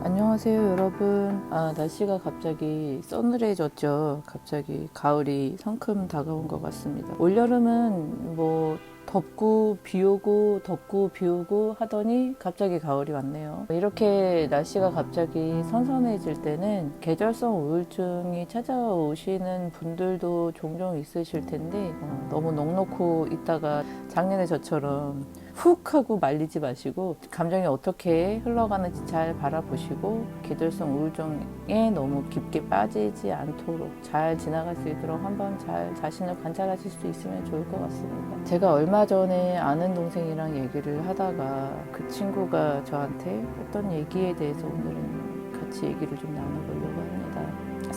안녕하세요 여러분. 아 날씨가 갑자기 서늘해졌죠. 갑자기 가을이 성큼 다가온 것 같습니다. 올여름은 뭐 덥고 비 오고 덥고 비 오고 하더니 갑자기 가을이 왔네요. 이렇게 날씨가 갑자기 선선해질 때는 계절성 우울증이 찾아오시는 분들도 종종 있으실 텐데 어, 너무 넉넉고 있다가 작년에 저처럼 훅 하고 말리지 마시고 감정이 어떻게 흘러가는지 잘 바라보시고 계절성 우울증에 너무 깊게 빠지지 않도록 잘 지나갈 수 있도록 한번 잘 자신을 관찰하실 수 있으면 좋을 것 같습니다. 제가 얼마 전에 아는 동생이랑 얘기를 하다가 그 친구가 저한테 했던 얘기에 대해서 오늘은 같이 얘기를 좀 나눠보려고.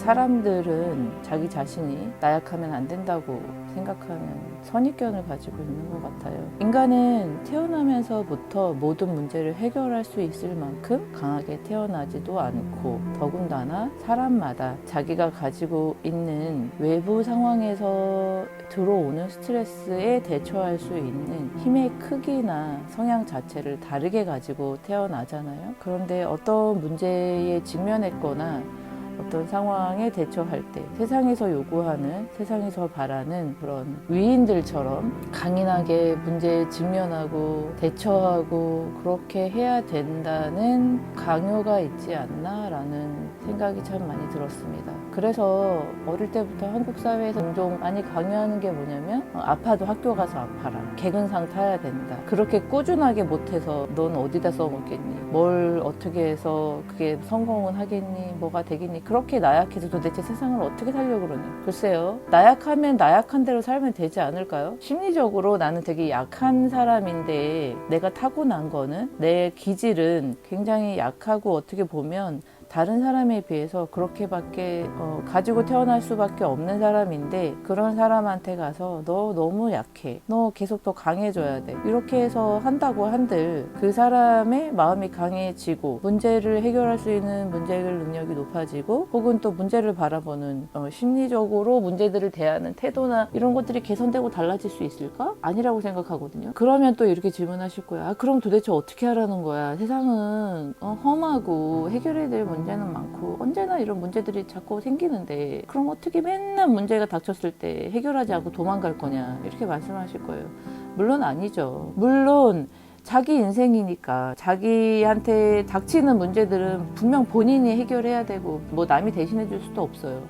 사람들은 자기 자신이 나약하면 안 된다고 생각하는 선입견을 가지고 있는 것 같아요. 인간은 태어나면서부터 모든 문제를 해결할 수 있을 만큼 강하게 태어나지도 않고 더군다나 사람마다 자기가 가지고 있는 외부 상황에서 들어오는 스트레스에 대처할 수 있는 힘의 크기나 성향 자체를 다르게 가지고 태어나잖아요. 그런데 어떤 문제에 직면했거나 어떤 상황에 대처할 때 세상에서 요구하는 세상에서 바라는 그런 위인들처럼 강인하게 문제에 직면하고 대처하고 그렇게 해야 된다는 강요가 있지 않나라는 생각이 참 많이 들었습니다. 그래서 어릴 때부터 한국 사회에서 종종 많이 강요하는 게 뭐냐면 어, 아파도 학교 가서 아파라 개근상 타야 된다. 그렇게 꾸준하게 못해서 넌 어디다 써먹겠니? 뭘 어떻게 해서 그게 성공은 하겠니? 뭐가 되겠니 그렇게 나약해서 도대체 세상을 어떻게 살려고 그러니? 글쎄요. 나약하면 나약한 대로 살면 되지 않을까요? 심리적으로 나는 되게 약한 사람인데 내가 타고난 거는 내 기질은 굉장히 약하고 어떻게 보면 다른 사람에 비해서 그렇게밖에 어, 가지고 태어날 수밖에 없는 사람인데 그런 사람한테 가서 너 너무 약해. 너 계속 더 강해져야 돼. 이렇게 해서 한다고 한들 그 사람의 마음이 강해지고 문제를 해결할 수 있는 문제 해결 능력이 높아지고 혹은 또 문제를 바라보는 어, 심리적으로 문제들을 대하는 태도나 이런 것들이 개선되고 달라질 수 있을까? 아니라고 생각하거든요. 그러면 또 이렇게 질문하실 거야 아, 그럼 도대체 어떻게 하라는 거야? 세상은 어, 험하고 해결해야 될 문제 문제는 많고 언제나 이런 문제들이 자꾸 생기는데 그럼 어떻게 맨날 문제가 닥쳤을 때 해결하지 않고 도망갈 거냐 이렇게 말씀하실 거예요. 물론 아니죠. 물론 자기 인생이니까 자기한테 닥치는 문제들은 분명 본인이 해결해야 되고 뭐 남이 대신해 줄 수도 없어요.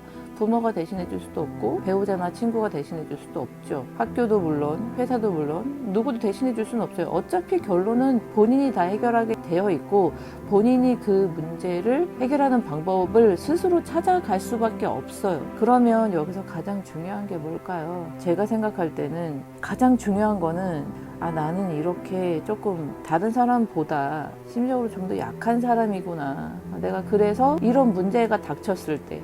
부모가 대신해 줄 수도 없고 배우자나 친구가 대신해 줄 수도 없죠. 학교도 물론 회사도 물론 누구도 대신해 줄 수는 없어요. 어차피 결론은 본인이 다 해결하게 되어 있고 본인이 그 문제를 해결하는 방법을 스스로 찾아갈 수밖에 없어요. 그러면 여기서 가장 중요한 게 뭘까요? 제가 생각할 때는 가장 중요한 거는 아, 나는 이렇게 조금 다른 사람보다 심리적으로 좀 더 약한 사람이구나. 내가 그래서 이런 문제가 닥쳤을 때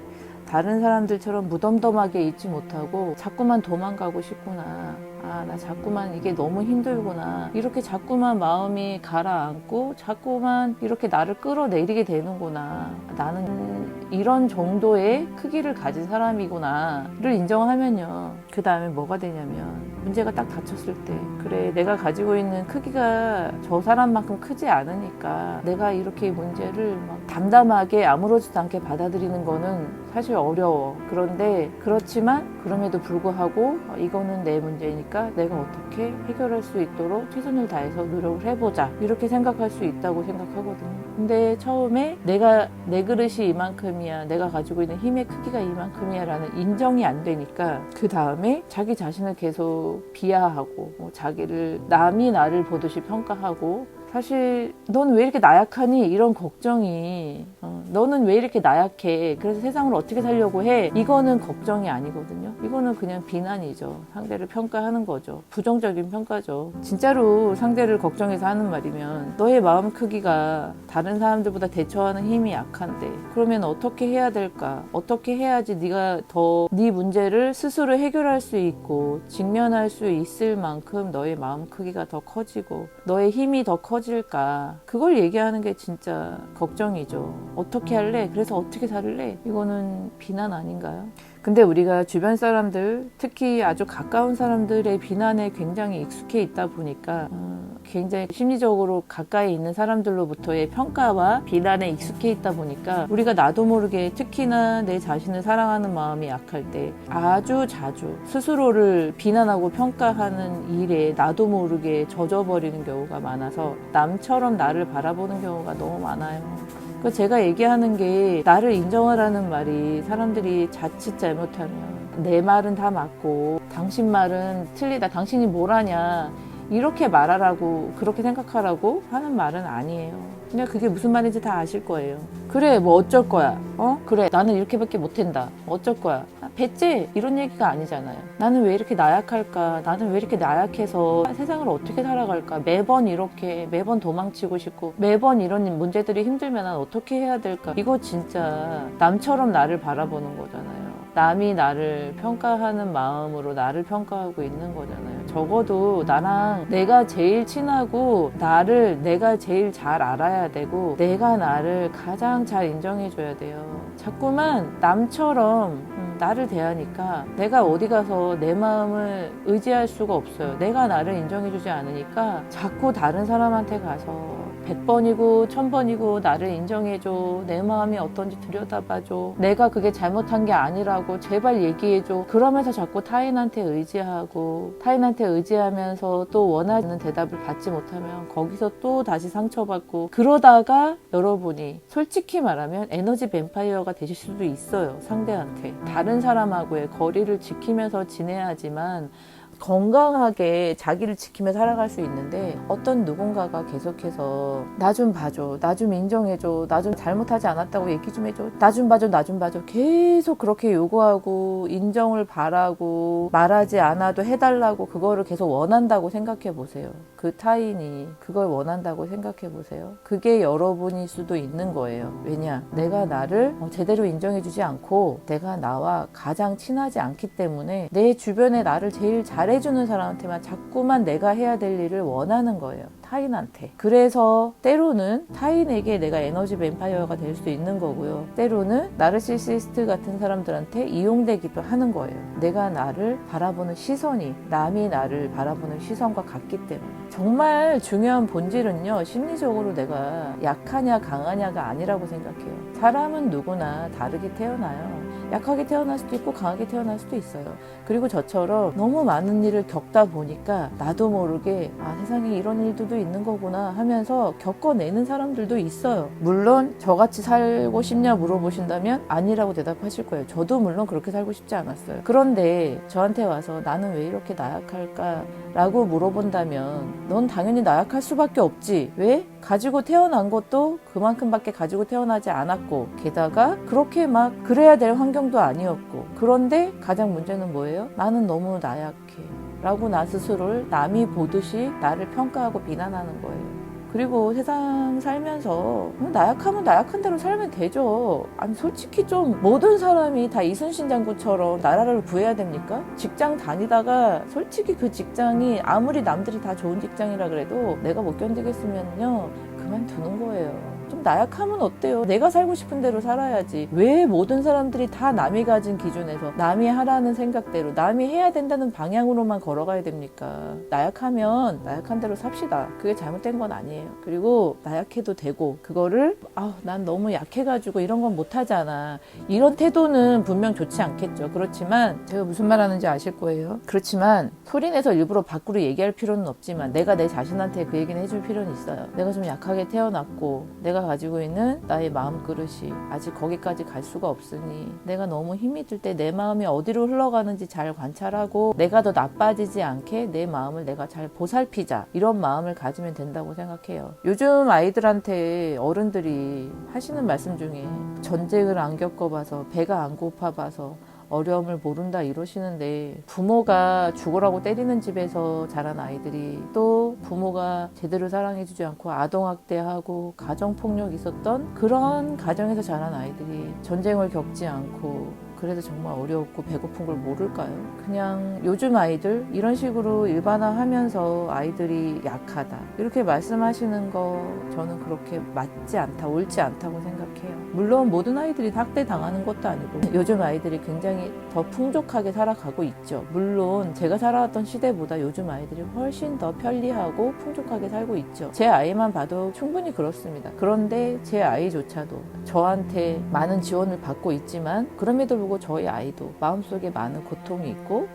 다른 사람들처럼 무덤덤하게 있지 못하고 자꾸만 도망가고 싶구나. 아, 나 자꾸만 이게 너무 힘들구나. 이렇게 자꾸만 마음이 가라앉고 자꾸만 이렇게 나를 끌어내리게 되는구나. 나는 이런 정도의 크기를 가진 사람이구나를 인정하면요. 그 다음에 뭐가 되냐면 문제가 딱 닥쳤을 때 그래 내가 가지고 있는 크기가 저 사람만큼 크지 않으니까 내가 이렇게 문제를 막 담담하게 아무렇지도 않게 받아들이는 거는 사실 어려워. 그런데 그렇지만 그럼에도 불구하고 이거는 내 문제니까 내가 어떻게 해결할 수 있도록 최선을 다해서 노력을 해보자. 이렇게 생각할 수 있다고 생각하거든요. 근데 처음에 내가 내 그릇이 이만큼이야. 내가 가지고 있는 힘의 크기가 이만큼이야. 라는 인정이 안 되니까 그 다음에 자기 자신을 계속 비하하고 뭐 자기를 남이 나를 보듯이 평가하고 사실 넌 왜 이렇게 나약하니? 이런 걱정이 어, 너는 왜 이렇게 나약해? 그래서 세상을 어떻게 살려고 해? 이거는 걱정이 아니거든요. 이거는 그냥 비난이죠. 상대를 평가하는 거죠. 부정적인 평가죠. 진짜로 상대를 걱정해서 하는 말이면 너의 마음 크기가 다른 사람들보다 대처하는 힘이 약한데 그러면 어떻게 해야 될까? 어떻게 해야지 네가 더 네 문제를 스스로 해결할 수 있고 직면할 수 있을 만큼 너의 마음 크기가 더 커지고 너의 힘이 더 커 질까? 그걸 얘기하는 게 진짜 걱정이죠. 어떻게 할래? 그래서 어떻게 살래? 이거는 비난 아닌가요 근데 우리가 주변 사람들, 특히 아주 가까운 사람들의 비난에 굉장히 익숙해 있다 보니까 어, 굉장히 심리적으로 가까이 있는 사람들로부터의 평가와 비난에 익숙해 있다 보니까 우리가 나도 모르게 특히나 내 자신을 사랑하는 마음이 약할 때 아주 자주 스스로를 비난하고 평가하는 일에 나도 모르게 젖어버리는 경우가 많아서 남처럼 나를 바라보는 경우가 너무 많아요. 그 제가 얘기하는 게 나를 인정하라는 말이 사람들이 자칫 잘못하면 내 말은 다 맞고 당신 말은 틀리다. 당신이 뭘 하냐. 이렇게 말하라고 그렇게 생각하라고 하는 말은 아니에요. 그냥 그게 무슨 말인지 다 아실 거예요. 그래 뭐 어쩔 거야. 어? 그래 나는 이렇게밖에 못한다. 어쩔 거야. 아, 배째 이런 얘기가 아니잖아요. 나는 왜 이렇게 나약할까? 나는 왜 이렇게 나약해서 세상을 어떻게 살아갈까? 매번 이렇게 매번 도망치고 싶고 매번 이런 문제들이 힘들면 난 어떻게 해야 될까? 이거 진짜 남처럼 나를 바라보는 거잖아요. 남이 나를 평가하는 마음으로 나를 평가하고 있는 거잖아요. 적어도 나랑 내가 제일 친하고 나를 내가 제일 잘 알아야 되고 내가 나를 가장 잘 인정해줘야 돼요. 자꾸만 남처럼 음, 나를 대하니까 내가 어디 가서 내 마음을 의지할 수가 없어요. 내가 나를 인정해주지 않으니까 자꾸 다른 사람한테 가서 100번이고 1000번이고 나를 인정해줘. 내 마음이 어떤지 들여다봐줘. 내가 그게 잘못한 게 아니라고 제발 얘기해줘. 그러면서 자꾸 타인한테 의지하고 타인한테 의지하면서 또 원하는 대답을 받지 못하면 거기서 또 다시 상처받고 그러다가 여러분이 솔직히 말하면 에너지 뱀파이어가 되실 수도 있어요. 상대한테. 다른 사람하고의 거리를 지키면서 지내야지만 건강하게 자기를 지키며 살아갈 수 있는데 어떤 누군가가 계속해서 나 좀 봐줘, 나 좀 인정해줘, 나 좀 잘못하지 않았다고 얘기 좀 해줘, 나 좀 봐줘, 나 좀 봐줘 계속 그렇게 요구하고 인정을 바라고 말하지 않아도 해달라고 그거를 계속 원한다고 생각해 보세요. 그 타인이 그걸 원한다고 생각해 보세요. 그게 여러분일 수도 있는 거예요. 왜냐? 내가 나를 어, 제대로 인정해주지 않고 내가 나와 가장 친하지 않기 때문에 내 주변에 나를 제일 잘해주는 사람한테만 자꾸만 내가 해야 될 일을 원하는 거예요. 타인한테. 그래서 때로는 타인에게 내가 에너지 뱀파이어가 될 수 있는 거고요. 때로는 나르시시스트 같은 사람들한테 이용되기도 하는 거예요. 내가 나를 바라보는 시선이 남이 나를 바라보는 시선과 같기 때문에. 정말 중요한 본질은요, 심리적으로 내가 약하냐 강하냐가 아니라고 생각해요. 사람은 누구나 다르게 태어나요. 약하게 태어날 수도 있고 강하게 태어날 수도 있어요. 그리고 저처럼 너무 많은 일을 겪다 보니까 나도 모르게 아 세상에 이런 일들도 있는 거구나 하면서 겪어내는 사람들도 있어요. 물론 저같이 살고 싶냐 물어보신다면 아니라고 대답하실 거예요. 저도 물론 그렇게 살고 싶지 않았어요. 그런데 저한테 와서 나는 왜 이렇게 나약할까 라고 물어본다면 넌 당연히 나약할 수밖에 없지. 왜? 가지고 태어난 것도 그만큼밖에 가지고 태어나지 않았고 게다가 그렇게 막 그래야 될 환경도 아니었고 그런데 가장 문제는 뭐예요? 나는 너무 나약해 라고 나 스스로를 남이 보듯이 나를 평가하고 비난하는 거예요. 그리고 세상 살면서 뭐 나약하면 나약한 대로 살면 되죠. 아니 솔직히 좀 모든 사람이 다 이순신 장군처럼 나라를 구해야 됩니까? 직장 다니다가 솔직히 그 직장이 아무리 남들이 다 좋은 직장이라 그래도 내가 못 견디겠으면요 그만두는 거예요. 좀 나약하면 어때요? 내가 살고 싶은 대로 살아야지. 왜 모든 사람들이 다 남이 가진 기준에서 남이 하라는 생각대로 남이 해야 된다는 방향으로만 걸어가야 됩니까? 나약하면 나약한 대로 삽시다. 그게 잘못된 건 아니에요. 그리고 나약해도 되고 그거를 아, 난 너무 약해가지고 이런 건 못하잖아. 이런 태도는 분명 좋지 않겠죠. 그렇지만 제가 무슨 말 하는지 아실 거예요. 그렇지만 소리내서 일부러 밖으로 얘기할 필요는 없지만 내가 내 자신한테 그 얘기는 해줄 필요는 있어요. 내가 좀 약하게 태어났고 내가 가지고 있는 나의 마음 그릇이 아직 거기까지 갈 수가 없으니 내가 너무 힘이 들 때 내 마음이 어디로 흘러가는지 잘 관찰하고 내가 더 나빠지지 않게 내 마음을 내가 잘 보살피자 이런 마음을 가지면 된다고 생각해요. 요즘 아이들한테 어른들이 하시는 말씀 중에 전쟁을 안 겪어봐서 배가 안 고파봐서 어려움을 모른다 이러시는데 부모가 죽으라고 때리는 집에서 자란 아이들이 또 부모가 제대로 사랑해주지 않고 아동학대하고 가정폭력 있었던 그런 가정에서 자란 아이들이 전쟁을 겪지 않고 그래도 정말 어려웠고 배고픈 걸 모를까요? 그냥 요즘 아이들 이런 식으로 일반화하면서 아이들이 약하다 이렇게 말씀하시는 거 저는 그렇게 맞지 않다 옳지 않다고 생각해요. 물론 모든 아이들이 학대 당하는 것도 아니고 요즘 아이들이 굉장히 더 풍족하게 살아가고 있죠. 물론 제가 살아왔던 시대보다 요즘 아이들이 훨씬 더 편리하고 풍족하게 살고 있죠. 제 아이만 봐도 충분히 그렇습니다. 그런데 제 아이조차도 저한테 많은 지원을 받고 있지만 그럼에도 불구하고 저희 아이도 마음속에 많은 고통이 있고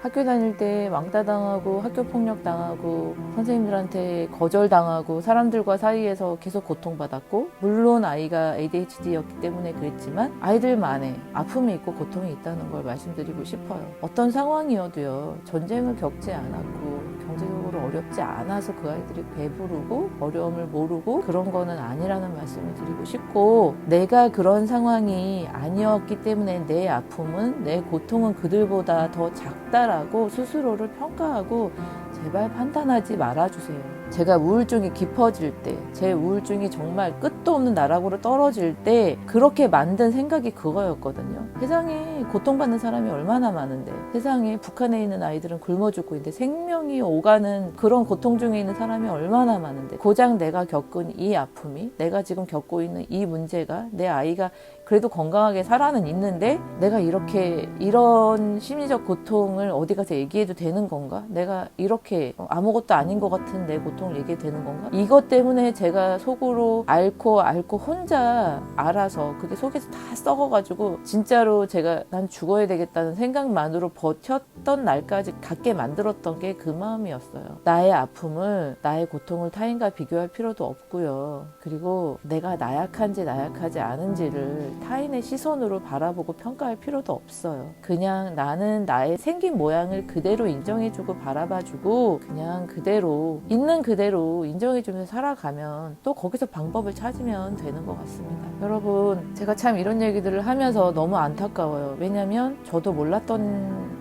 학교 다닐 때 왕따 당하고 학교 폭력 당하고 선생님들한테 거절 당하고 사람들과 사이에서 계속 고통받았고 물론 아이가 ADHD였기 때문에 그랬지만 아이들만의 아픔이 있고 고통이 있다는 걸 말씀드리고 싶어요. 어떤 상황이어도요 전쟁을 겪지 않았고 어렵지 않아서 그 아이들이 배부르고 어려움을 모르고 그런 거는 아니라는 말씀을 드리고 싶고 내가 그런 상황이 아니었기 때문에 내 아픔은 내 고통은 그들보다 더 작다라고 스스로를 평가하고 제발 판단하지 말아주세요. 제가 우울증이 깊어질 때, 제 우울증이 정말 끝도 없는 나락으로 떨어질 때, 그렇게 만든 생각이 그거였거든요. 세상에 고통받는 사람이 얼마나 많은데, 세상에 북한에 있는 아이들은 굶어 죽고 있는데, 생명이 오가는 그런 고통 중에 있는 사람이 얼마나 많은데, 고작 내가 겪은 이 아픔이, 내가 지금 겪고 있는 이 문제가, 내 아이가 그래도 건강하게 살아는 있는데 내가 이렇게 이런 심리적 고통을 어디 가서 얘기해도 되는 건가? 내가 이렇게 아무것도 아닌 것 같은 내 고통 을 얘기해도 되는 건가? 이것 때문에 제가 속으로 앓고 앓고 혼자 알아서 그게 속에서 다 썩어가지고 진짜로 제가 난 죽어야 되겠다는 생각만으로 버텼던 날까지 갖게 만들었던 게 그 마음이었어요. 나의 아픔을 나의 고통을 타인과 비교할 필요도 없고요. 그리고 내가 나약한지 나약하지 않은지를 타인의 시선으로 바라보고 평가할 필요도 없어요. 그냥 나는 나의 생긴 모양을 그대로 인정해주고 바라봐주고 그냥 그대로 있는 그 대로 인정해주면서 살아가면 또 거기서 방법을 찾으면 되는 것 같습니다. 여러분 제가 참 이런 얘기들을 하면서 너무 안타까워요. 왜냐면 저도 몰랐던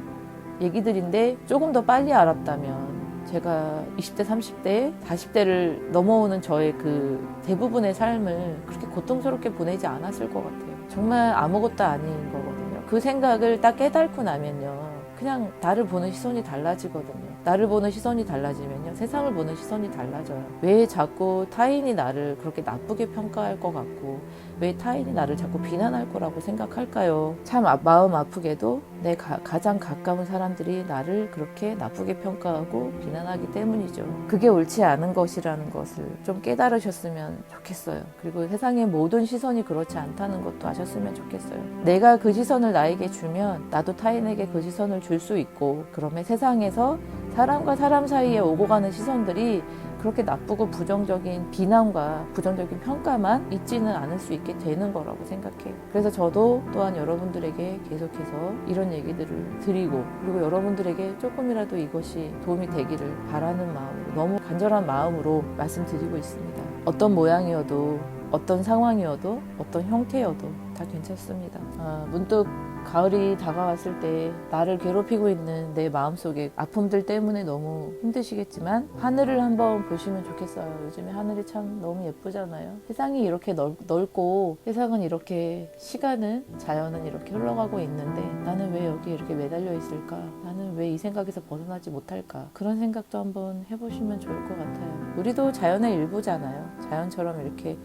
얘기들인데 조금 더 빨리 알았다면 제가 20대, 30대, 40대를 넘어오는 저의 그 대부분의 삶을 그렇게 고통스럽게 보내지 않았을 것 같아요. 정말 아무것도 아닌 거거든요. 그 생각을 딱 깨닫고 나면요. 그냥 나를 보는 시선이 달라지거든요. 나를 보는 시선이 달라지면요. 세상을 보는 시선이 달라져요. 왜 자꾸 타인이 나를 그렇게 나쁘게 평가할 것 같고, 왜 타인이 나를 자꾸 비난할 거라고 생각할까요? 참 아- 마음 아프게도 내 가, 장 가까운 사람들이 나를 그렇게 나쁘게 평가하고 비난하기 때문이죠. 그게 옳지 않은 것이라는 것을 좀 깨달으셨으면 좋겠어요. 그리고 세상의 모든 시선이 그렇지 않다는 것도 아셨으면 좋겠어요. 내가 그 시선을 나에게 주면 나도 타인에게 그 시선을 줄 수 있고 그러면 세상에서 사람과 사람 사이에 오고 가는 시선들이 그렇게 나쁘고 부정적인 비난과 부정적인 평가만 있지는 않을 수 있게 되는 거라고 생각해요. 그래서 저도 또한 여러분들에게 계속해서 이런 얘기들을 드리고 그리고 여러분들에게 조금이라도 이것이 도움이 되기를 바라는 마음으로 너무 간절한 마음으로 말씀드리고 있습니다. 어떤 모양이어도 어떤 상황이어도 어떤 형태여도 다 괜찮습니다. 아, 문득 가을이 다가왔을 때 나를 괴롭히고 있는 내 마음속에 아픔들 때문에 너무 힘드시겠지만 하늘을 한번 보시면 좋겠어요. 요즘에 하늘이 참 너무 예쁘잖아요. 세상이 이렇게 넓, 넓고 세상은 이렇게 시간은 자연은 이렇게 흘러가고 있는데 나는 왜 여기 이렇게 매달려 있을까? 나는 왜 이 생각에서 벗어나지 못할까? 그런 생각도 한번 해보시면 좋을 것 같아요. 우리도 자연의 일부잖아요. 자연처럼 이렇게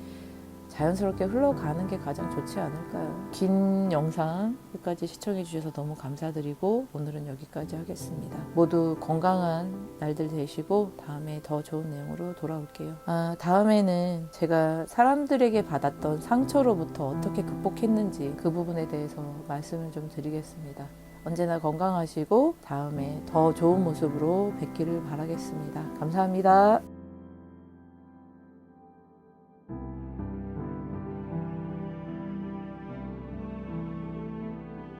자연스럽게 흘러가는 게 가장 좋지 않을까요? 긴 영상 끝까지 시청해 주셔서 너무 감사드리고 오늘은 여기까지 하겠습니다. 모두 건강한 날들 되시고 다음에 더 좋은 내용으로 돌아올게요. 아, 다음에는 제가 사람들에게 받았던 상처로부터 어떻게 극복했는지 그 부분에 대해서 말씀을 좀 드리겠습니다. 언제나 건강하시고 다음에 더 좋은 모습으로 뵙기를 바라겠습니다. 감사합니다.